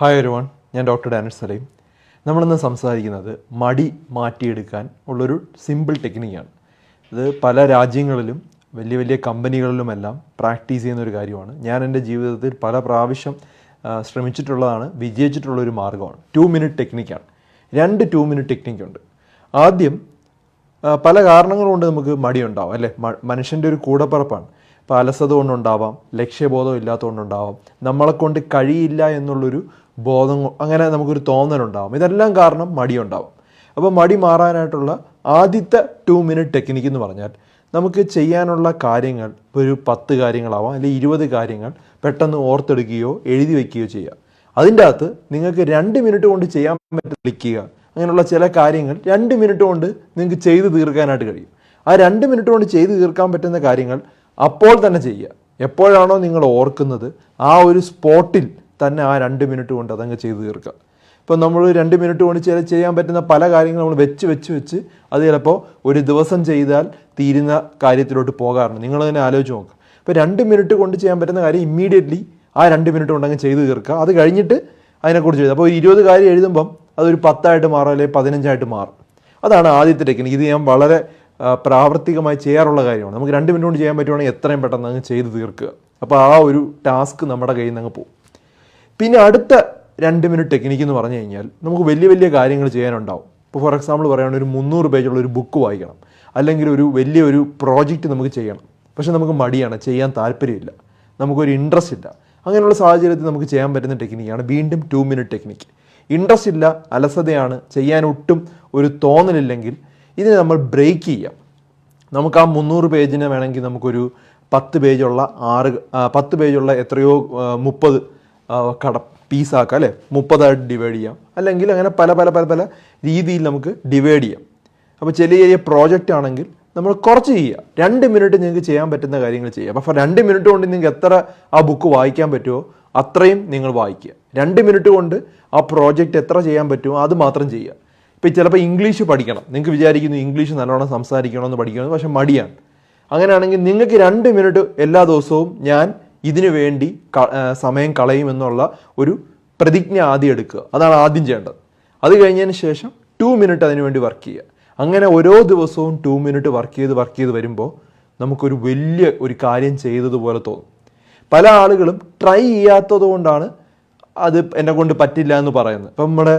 Hi ഒരുവൺ ഞാൻ doctor Danish Saleem നമ്മളിന്ന് സംസാരിക്കുന്നത് മടി മാറ്റിയെടുക്കാൻ ഉള്ളൊരു സിമ്പിൾ ടെക്നിക്കാണ് ഇത് പല രാജ്യങ്ങളിലും വലിയ വലിയ കമ്പനികളിലുമെല്ലാം പ്രാക്ടീസ് ചെയ്യുന്ന ഒരു കാര്യമാണ്. ഞാൻ എന്റെ ജീവിതത്തിൽ പല പ്രാവശ്യം ശ്രമിച്ചിട്ടുള്ളതാണ് വിജയിച്ചിട്ടുള്ളൊരു മാർഗമാണ്. ടു മിനിറ്റ് ടെക്നിക്കാണ് രണ്ട് ടു മിനിറ്റ് ടെക്നിക്കുണ്ട് ആദ്യം പല കാരണങ്ങൾ കൊണ്ട് നമുക്ക് മടിയുണ്ടാവും അല്ലേ? മനുഷ്യന്റെ ഒരു കൂടപ്പറപ്പാണ്. ഇപ്പോൾ അലസത കൊണ്ടുണ്ടാവാം ലക്ഷ്യബോധം ഇല്ലാത്തതുകൊണ്ടുണ്ടാവാം. നമ്മളെക്കൊണ്ട് കഴിയില്ല എന്നുള്ളൊരു ബോധം അങ്ങനെ നമുക്കൊരു തോന്നലുണ്ടാവും. ഇതെല്ലാം കാരണം മടിയുണ്ടാവും. അപ്പോൾ മടി മാറാനായിട്ടുള്ള ആദ്യത്തെ ടു മിനിറ്റ് ടെക്നിക്ക് എന്ന് പറഞ്ഞാൽ നമുക്ക് ചെയ്യാനുള്ള കാര്യങ്ങൾ ഒരു പത്ത് കാര്യങ്ങളാവാം അല്ലെങ്കിൽ ഇരുപത് കാര്യങ്ങൾ പെട്ടെന്ന് ഓർത്തെടുക്കുകയോ എഴുതി വയ്ക്കുകയോ ചെയ്യുക. അതിന്റെ അകത്ത് നിങ്ങൾക്ക് രണ്ട് മിനിറ്റ് കൊണ്ട് ചെയ്യാൻ പറ്റുന്ന ക്ലിക്കുക അങ്ങനെയുള്ള ചില കാര്യങ്ങൾ രണ്ട് മിനിറ്റ് കൊണ്ട് നിങ്ങൾക്ക് ചെയ്ത് തീർക്കാനായിട്ട് കഴിയും. ആ രണ്ട് മിനിറ്റ് കൊണ്ട് ചെയ്ത് തീർക്കാൻ പറ്റുന്ന കാര്യങ്ങൾ അപ്പോൾ തന്നെ ചെയ്യുക. എപ്പോഴാണോ നിങ്ങൾ ഓർക്കുന്നത് ആ ഒരു സ്പോട്ടിൽ തന്നെ ആ രണ്ട് മിനിറ്റ് കൊണ്ട് അതങ്ങ് ചെയ്തു തീർക്കുക. ഇപ്പം നമ്മൾ രണ്ട് മിനിറ്റ് കൊണ്ട് ചില ചെയ്യാൻ പറ്റുന്ന പല കാര്യങ്ങളും നമ്മൾ വെച്ച് വെച്ച് വെച്ച് അത് ചിലപ്പോൾ ഒരു ദിവസം ചെയ്താൽ തീരുന്ന കാര്യത്തിലോട്ട് പോകാറുണ്ട്. നിങ്ങൾ തന്നെ ആലോചിച്ച് നോക്കുക ഇപ്പോൾ രണ്ട് മിനിറ്റ് കൊണ്ട് ചെയ്യാൻ പറ്റുന്ന കാര്യം ഇമ്മീഡിയറ്റ്ലി ആ രണ്ട് മിനിറ്റ് കൊണ്ട് അങ്ങ് ചെയ്ത് തീർക്കുക. അത് കഴിഞ്ഞിട്ട് അതിനെക്കുറിച്ച് എഴുതുക അപ്പോൾ ഒരു ഇരുപത് കാര്യം എഴുതുമ്പം അതൊരു പത്തായിട്ട് മാറും അല്ലെങ്കിൽ പതിനഞ്ചായിട്ട് മാറും. അതാണ് ആദ്യത്തെ ടെക്നിക്ക് ഇത് ഞാൻ വളരെ പ്രാവർത്തികമായി ചെയ്യാറുള്ള കാര്യമാണ്. നമുക്ക് രണ്ട് മിനിറ്റ് കൊണ്ട് ചെയ്യാൻ പറ്റുവാണെങ്കിൽ എത്രയും പെട്ടെന്ന് അങ്ങ് ചെയ്ത് തീർക്കുക. അപ്പോൾ ആ ഒരു ടാസ്ക് നമ്മുടെ കയ്യിൽ നിന്ന് അങ്ങ് പോകും. പിന്നെ അടുത്ത രണ്ട് മിനിറ്റ് ടെക്നിക്ക് എന്ന് പറഞ്ഞു കഴിഞ്ഞാൽ നമുക്ക് വലിയ വലിയ കാര്യങ്ങൾ ചെയ്യാനുണ്ടാവും. ഇപ്പോൾ ഫോർ എക്സാമ്പിൾ പറയുകയാണെങ്കിൽ ഒരു മുന്നൂറ് പേജുള്ള ഒരു ബുക്ക് വായിക്കണം. അല്ലെങ്കിൽ ഒരു വലിയൊരു പ്രോജക്റ്റ് നമുക്ക് ചെയ്യണം. പക്ഷെ നമുക്ക് മടിയാണ് ചെയ്യാൻ താല്പര്യമില്ല. നമുക്കൊരു ഇൻട്രസ്റ്റ് ഇല്ല. അങ്ങനെയുള്ള സാഹചര്യത്തിൽ നമുക്ക് ചെയ്യാൻ പറ്റുന്ന ടെക്നിക്കാണ് വീണ്ടും ടു മിനിറ്റ് ടെക്നിക്ക് ഇൻട്രസ്റ്റ് ഇല്ല അലസതയാണ് ചെയ്യാൻ ഒട്ടും ഒരു തോന്നലില്ലെങ്കിൽ ഇതിനെ നമ്മൾ ബ്രേക്ക് ചെയ്യാം. നമുക്ക് ആ മുന്നൂറ് പേജിനെ വേണമെങ്കിൽ നമുക്കൊരു പത്ത് പേജുള്ള ആറ് പത്ത് പേജുള്ള എത്രയോ മുപ്പത് കട പീസാക്കാം അല്ലേ? മുപ്പതായിട്ട് ഡിവൈഡ് ചെയ്യാം. അല്ലെങ്കിൽ അങ്ങനെ പല പല പല പല രീതിയിൽ നമുക്ക് ഡിവൈഡ് ചെയ്യാം. അപ്പോൾ ചെറിയ ചെറിയ പ്രോജക്റ്റ് ആണെങ്കിൽ നമ്മൾ കുറച്ച് ചെയ്യുക. രണ്ട് മിനിറ്റ് നിങ്ങൾക്ക് ചെയ്യാൻ പറ്റുന്ന കാര്യങ്ങൾ ചെയ്യുക. അപ്പോൾ രണ്ട് മിനിറ്റ് കൊണ്ട് നിങ്ങൾക്ക് എത്ര ആ ബുക്ക് വായിക്കാൻ പറ്റുമോ അത്രയും നിങ്ങൾ വായിക്കുക. രണ്ട് മിനിറ്റ് കൊണ്ട് ആ പ്രോജക്റ്റ് എത്ര ചെയ്യാൻ പറ്റുമോ അത് മാത്രം ചെയ്യുക. ഇപ്പോൾ ചിലപ്പോൾ ഇംഗ്ലീഷ് പഠിക്കണം. നിങ്ങൾക്ക് വിചാരിക്കുന്നു ഇംഗ്ലീഷ് നല്ലോണം സംസാരിക്കണമെന്ന് പഠിക്കണമെന്ന് പക്ഷേ മടിയാണ്. അങ്ങനെയാണെങ്കിൽ നിങ്ങൾക്ക് രണ്ട് മിനിറ്റ് എല്ലാ ദിവസവും ഞാൻ ഇതിനു വേണ്ടി സമയം കളയുമെന്നുള്ള ഒരു പ്രതിജ്ഞ ആദ്യം എടുക്കുക. അതാണ് ആദ്യം ചെയ്യേണ്ടത്. അത് കഴിഞ്ഞതിന് ശേഷം ടു മിനിറ്റ് അതിനുവേണ്ടി വർക്ക് ചെയ്യുക. അങ്ങനെ ഓരോ ദിവസവും ടു മിനിറ്റ് വർക്ക് ചെയ്ത് വർക്ക് ചെയ്ത് വരുമ്പോൾ നമുക്കൊരു വലിയ ഒരു കാര്യം ചെയ്തതുപോലെ തോന്നും. പല ആളുകളും ട്രൈ ചെയ്യാത്തത് കൊണ്ടാണ് അത് എന്നെ കൊണ്ട് പറ്റില്ല എന്ന് പറയുന്നത്. ഇപ്പം നമ്മുടെ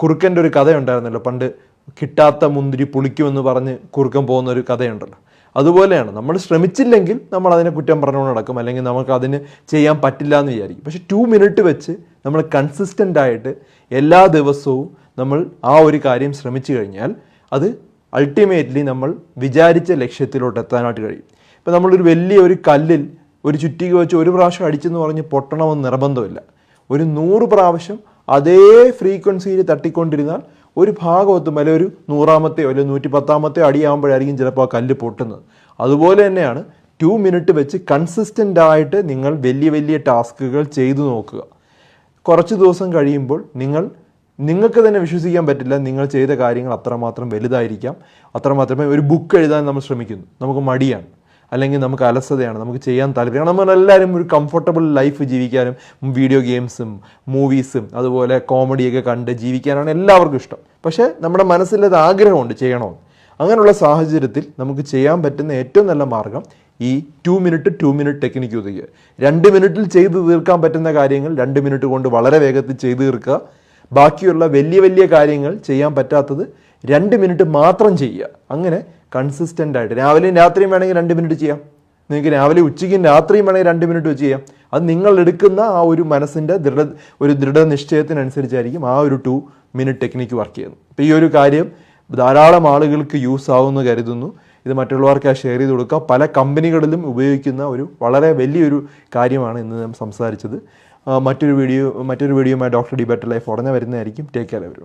കുറുക്കന്റെ ഒരു കഥയുണ്ടായിരുന്നല്ലോ. പണ്ട് കിട്ടാത്ത മുന്തിരി പുളിക്കുമെന്ന് പറഞ്ഞ് കുറുക്കൻ പോകുന്ന ഒരു കഥയുണ്ടല്ലോ. അതുപോലെയാണ്. നമ്മൾ ശ്രമിച്ചില്ലെങ്കിൽ നമ്മൾ അതിനെ കുറ്റം പറഞ്ഞുകൊണ്ട് നടക്കും. അല്ലെങ്കിൽ നമുക്ക് അതിന് ചെയ്യാൻ പറ്റില്ല എന്ന് വിചാരിക്കും. പക്ഷെ ടു മിനിറ്റ് വെച്ച് നമ്മൾ കൺസിസ്റ്റന്റ് ആയിട്ട് എല്ലാ ദിവസവും നമ്മൾ ആ ഒരു കാര്യം ശ്രമിച്ചു കഴിഞ്ഞാൽ അത് അൾട്ടിമേറ്റ്ലി നമ്മൾ വിചാരിച്ച ലക്ഷ്യത്തിലോട്ട് എത്താനായിട്ട് കഴിയും. ഇപ്പം നമ്മളൊരു വലിയ ഒരു കല്ലിൽ ഒരു ചുറ്റിക വെച്ച് ഒരു പ്രാവശ്യം അടിച്ചെന്ന് പറഞ്ഞ് പൊട്ടണമെന്ന് നിർബന്ധമില്ല. ഒരു നൂറ് പ്രാവശ്യം അതേ ഫ്രീക്വൻസിയിൽ തട്ടിക്കൊണ്ടിരുന്നാൽ ഒരു ഭാഗത്തും അല്ലെങ്കിൽ ഒരു നൂറാമത്തെയോ അല്ലെങ്കിൽ നൂറ്റി പത്താമത്തെയോ അടിയാകുമ്പോഴായിരിക്കും ചിലപ്പോൾ ആ കല്ല് പൊട്ടുന്നത്. അതുപോലെ തന്നെയാണ് ടു മിനിറ്റ് വെച്ച് കൺസിസ്റ്റന്റ് ആയിട്ട് നിങ്ങൾ വലിയ വലിയ ടാസ്കുകൾ ചെയ്തു നോക്കുക. കുറച്ച് ദിവസം കഴിയുമ്പോൾ നിങ്ങൾ നിങ്ങൾക്ക് തന്നെ വിശ്വസിക്കാൻ പറ്റില്ല നിങ്ങൾ ചെയ്ത കാര്യങ്ങൾ അത്രമാത്രം വലുതായിരിക്കാം. അത്രമാത്രമേ ഒരു ബുക്ക് എഴുതാൻ നമ്മൾ ശ്രമിക്കുന്നു. നമുക്ക് മടിയാണ്. അല്ലെങ്കിൽ നമുക്ക് അലസതയാണ് നമുക്ക് ചെയ്യാൻ താല്പര്യം. നമ്മളെല്ലാവരും ഒരു കംഫർട്ടബിൾ ലൈഫ് ജീവിക്കാനും വീഡിയോ ഗെയിംസും മൂവീസും അതുപോലെ കോമഡിയൊക്കെ കണ്ട് ജീവിക്കാനാണ് എല്ലാവർക്കും ഇഷ്ടം. പക്ഷേ നമ്മുടെ മനസ്സിലത് ആഗ്രഹമുണ്ട് ചെയ്യണമെന്ന്. അങ്ങനെയുള്ള സാഹചര്യത്തിൽ നമുക്ക് ചെയ്യാൻ പറ്റുന്ന ഏറ്റവും നല്ല മാർഗം ഈ two minute two minute technique ഉപയോഗിക്കുക രണ്ട് മിനിറ്റിൽ ചെയ്ത് തീർക്കാൻ പറ്റുന്ന കാര്യങ്ങൾ രണ്ട് മിനിറ്റ് കൊണ്ട് വളരെ വേഗത്തിൽ ചെയ്തു തീർക്കുക. ബാക്കിയുള്ള വലിയ വലിയ കാര്യങ്ങൾ ചെയ്യാൻ പറ്റാത്തത് രണ്ട് മിനിറ്റ് മാത്രം ചെയ്യുക. അങ്ങനെ കൺസിസ്റ്റന്റ് ആയിട്ട്. രാവിലെയും രാത്രിയും വേണമെങ്കിൽ രണ്ട് മിനിറ്റ് ചെയ്യാം. നിങ്ങൾക്ക് രാവിലെ ഉച്ചയ്ക്കും രാത്രിയും വേണമെങ്കിൽ രണ്ട് മിനിറ്റ് വെച്ച് ചെയ്യാം. അത് നിങ്ങൾ എടുക്കുന്ന ആ ഒരു മനസ്സിന്റെ ദൃഢ ഒരു ദൃഢനിശ്ചയത്തിനനുസരിച്ചായിരിക്കും ആ ഒരു ടു മിനിറ്റ് ടെക്നിക്ക് വർക്ക് ചെയ്യുന്നത്. അപ്പോൾ ഈ ഒരു കാര്യം ധാരാളം ആളുകൾക്ക് യൂസ് ആവുമെന്ന് കരുതുന്നു. ഇത് മറ്റുള്ളവർക്ക് ഷെയർ ചെയ്ത് കൊടുക്കുക പല കമ്പനികളിലും ഉപയോഗിക്കുന്ന ഒരു വളരെ വലിയൊരു കാര്യമാണ് ഇന്ന് നാം സംസാരിച്ചത്. മറ്റൊരു വീഡിയോ മറ്റൊരു വീഡിയോയുമായി ഡോക്ടർ ഡി ബെറ്റർ ലൈഫ് ഉടനെ വരുന്നതായിരിക്കും. Take care every